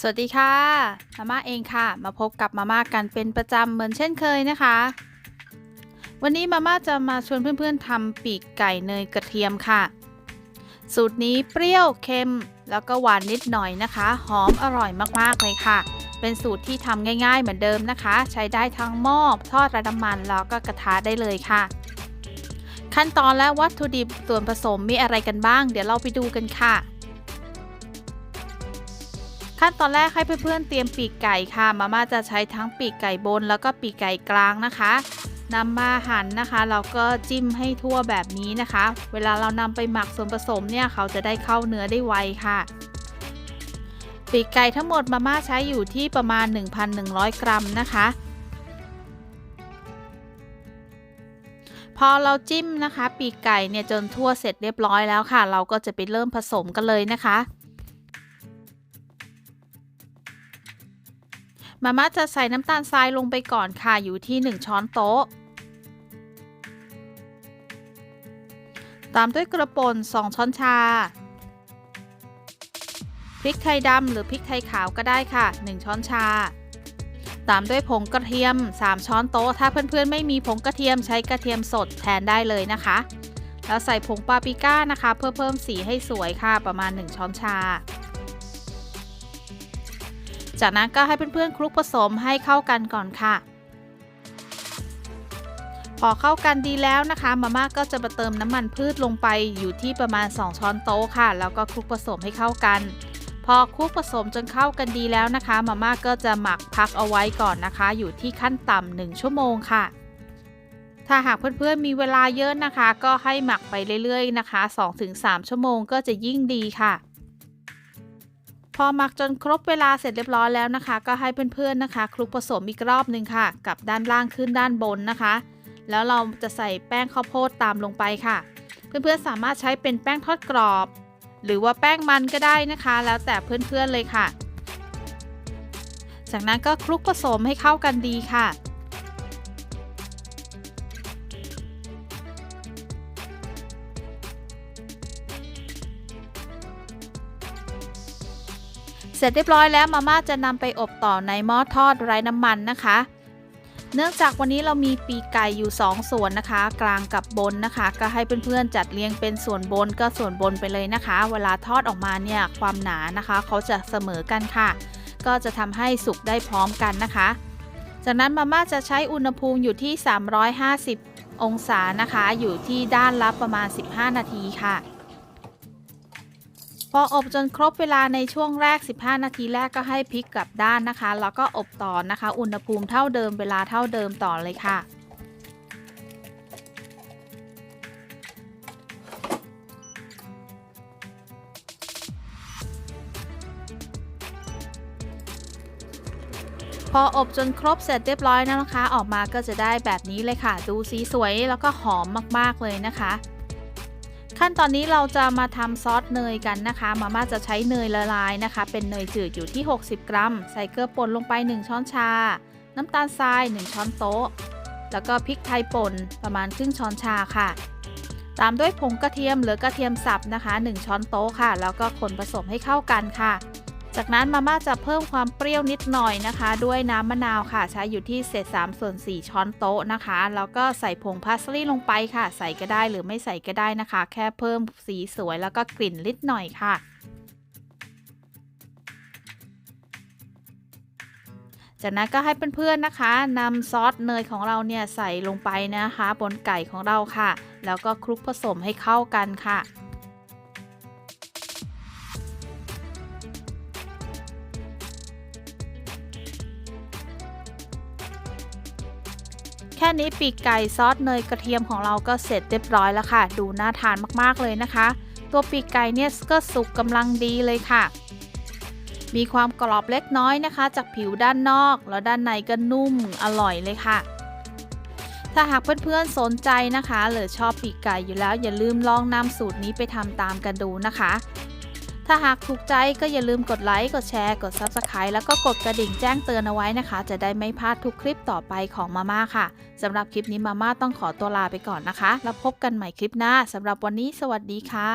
สวัสดีค่ะมาม่าเองค่ะ มาพบกับมาม่ากันเป็นประจำเหมือนเช่นเคยนะคะ วันนี้มาม่าจะมาชวนเพื่อนๆทำปีกไก่เนยกระเทียมค่ะ สูตรนี้เปรี้ยวเค็ม แล้วก็หวานนิดหน่อยนะคะ หอมอร่อยมากๆเลยค่ะ เป็นสูตรที่ทำง่าย ๆ เหมือนเดิมนะคะ ใช้ได้ทั้งหม้อทอดร้น้ำมันแล้วก็กระทะได้เลยค่ะ ขั้นตอนและวัตถุดิบส่วนผสมมีอะไรกันบ้าง เดี๋ยวเราไปดูกันค่ะ ขั้นตอนแรกให้เพื่อนๆเตรียมปีกไก่ค่ะ มาม่าจะใช้ทั้งปีกไก่บน แล้วก็ปีกไก่กลางนะคะนำมาหั่นนะคะ เราก็จิ้มให้ทั่วแบบนี้นะคะ เวลาเรานำไปหมักส่วนผสมเนี่ยเขาจะได้เข้าเนื้อได้ไวค่ะ ปีกไก่ทั้งหมดมาม่าใช้อยู่ที่ประมาณ 1,100 กรัมนะคะ พอเราจิ้มนะคะ ปีกไก่เนี่ยจนทั่วเสร็จเรียบร้อยแล้วค่ะ เราก็จะไปเริ่มผสมกันเลยนะคะ มาม่าจะใส่น้ำตาลทรายลงไปก่อนค่ะอยู่ที่ 1 ช้อนโต๊ะ ตามด้วยกระป่น2 ช้อนชา พริกไทยดำหรือพริกไทยขาวก็ได้ค่ะ 1 ช้อนชา ตามด้วยผงกระเทียม 3 ช้อนโต๊ะ ถ้าเพื่อนๆไม่มีผงกระเทียมใช้กระเทียมสดแทนได้เลยนะคะ แล้วใส่ผงปาปริก้านะคะ เพื่อเพิ่มสีให้สวยค่ะประมาณ 1 ช้อนชา จากนั้นก็ให้เพื่อนๆคลุกผสมให้เข้ากันก่อนค่ะ พอเข้ากันดีแล้วนะคะ มาม่าก็จะมาเติมน้ำมันพืชลงไปอยู่ที่ประมาณ 2 ช้อนโต๊ะค่ะ แล้วก็คลุกผสมให้เข้ากัน พอคลุกผสมจนเข้ากันดีแล้วนะคะ มาม่าก็จะหมักพักเอาไว้ก่อนนะคะ อยู่ที่ขั้นต่ำ1ชั่วโมงค่ะถ้าหากเพื่อนๆมีเวลาเยอะนะคะ ก็ให้หมักไปเรื่อยๆนะคะ 2-3 ชั่วโมงก็จะยิ่งดีค่ะ พอหมักจนครบเวลาเสร็จเรียบร้อยแล้วนะคะ ก็ให้เพื่อนๆนะคะ คลุกผสมอีกรอบหนึ่งค่ะ กับด้านล่างขึ้นด้านบนนะคะ แล้วเราจะใส่แป้งข้าวโพดตามลงไปค่ะ เพื่อนๆสามารถใช้เป็นแป้งทอดกรอบ หรือว่าแป้งมันก็ได้นะคะ แล้วแต่เพื่อนๆเลยค่ะ จากนั้นก็คลุกผสมให้เข้ากันดีค่ะ สร็จเรียบร้อยแล้วมาม่าจะนำไปอบต่อในหม้อทอดไร้น้ำมันนะคะ เนื่องจากวันนี้เรามีปีกไก่อยู่ 2 ส่วนนะคะ กลางกับบนนะคะ ก็ให้เพื่อนๆจัดเรียงเป็นส่วนบนก็ส่วนบนไปเลยนะคะ เวลาทอดออกมาเนี่ยความหนานะคะ เขาจะเสมอกันค่ะ ก็จะทำให้สุกได้พร้อมกันนะคะ จากนั้นมาม่าจะใช้อุณหภูมิอยู่ที่ 350 องศานะคะ อยู่ที่ด้านละประมาณ 15 นาทีค่ะ พออบจนครบเวลาในช่วงแรก 15 นาทีแรกก็ให้พลิกกลับด้านนะคะ แล้วก็อบต่อนะคะ อุณหภูมิเท่าเดิมเวลาเท่าเดิมต่อเลยค่ะพออบจนครบเสร็จเรียบร้อยแล้วนะคะ ออกมาก็จะได้แบบนี้เลยค่ะ ดูสีสวยแล้วก็หอมมากๆเลยนะคะ ขั้นตอนนี้เราจะมาทำซอสเนยกันนะคะ มาม่าจะใช้เนยละลายนะคะ เป็นเนยจืดอยู่ที่ 60 กรัม ใส่เกลือป่นลงไป 1 ช้อนชา น้ำตาลทราย 1 ช้อนโต๊ะ แล้วก็พริกไทยป่นประมาณครึ่งช้อนชาค่ะ ตามด้วยผงกระเทียมหรือกระเทียมสับนะคะ 1 ช้อนโต๊ะค่ะ แล้วก็คนผสมให้เข้ากันค่ะ จากนั้นมาม่าจะเพิ่มความเปรี้ยวนิดหน่อยนะคะ ด้วยน้ำมะนาวค่ะ ใช้อยู่ที่เศษ3ส่วน4ช้อนโต๊ะนะคะ แล้วก็ใส่ผงพาสลีย์ลงไปค่ะ ใส่ก็ได้หรือไม่ใส่ก็ได้นะคะ แค่เพิ่มสีสวยแล้วก็กลิ่นนิดหน่อยค่ะจากนั้นก็ให้เพื่อนๆนะคะนำซอสเนยของเราเนี่ยใส่ลงไปนะคะ บนไก่ของเราค่ะ แล้วก็คลุกผสมให้เข้ากันค่ะ ค่นี้ปีกไก่ซอสเนยกระเทียมของเราก็เสร็จเรียบร้อยแล้วค่ะ ดูน่าทานมากๆเลยนะคะ ตัวปีกไก่เนี่ยก็สุกกำลังดีเลยค่ะ มีความกรอบเล็กน้อยนะคะ จากผิวด้านนอก แล้วด้านในก็นุ่มอร่อยเลยค่ะ ถ้าหากเพื่อนๆสนใจนะคะ หรือชอบปีกไก่อยู่แล้ว อย่าลืมลองนำสูตรนี้ไปทำตามกันดูนะคะ ถ้าหากถูกใจก็อย่าลืมกดไลค์ กดแชร์ กด Subscribe แล้วก็กดกระดิ่งแจ้งเตือนเอาไว้นะคะ จะได้ไม่พลาดทุกคลิปต่อไปของมาม่าค่ะสำหรับคลิปนี้มาม่าต้องขอตัวลาไปก่อนนะคะ แล้วพบกันใหม่คลิปหน้าสำหรับวันนี้สวัสดีค่ะ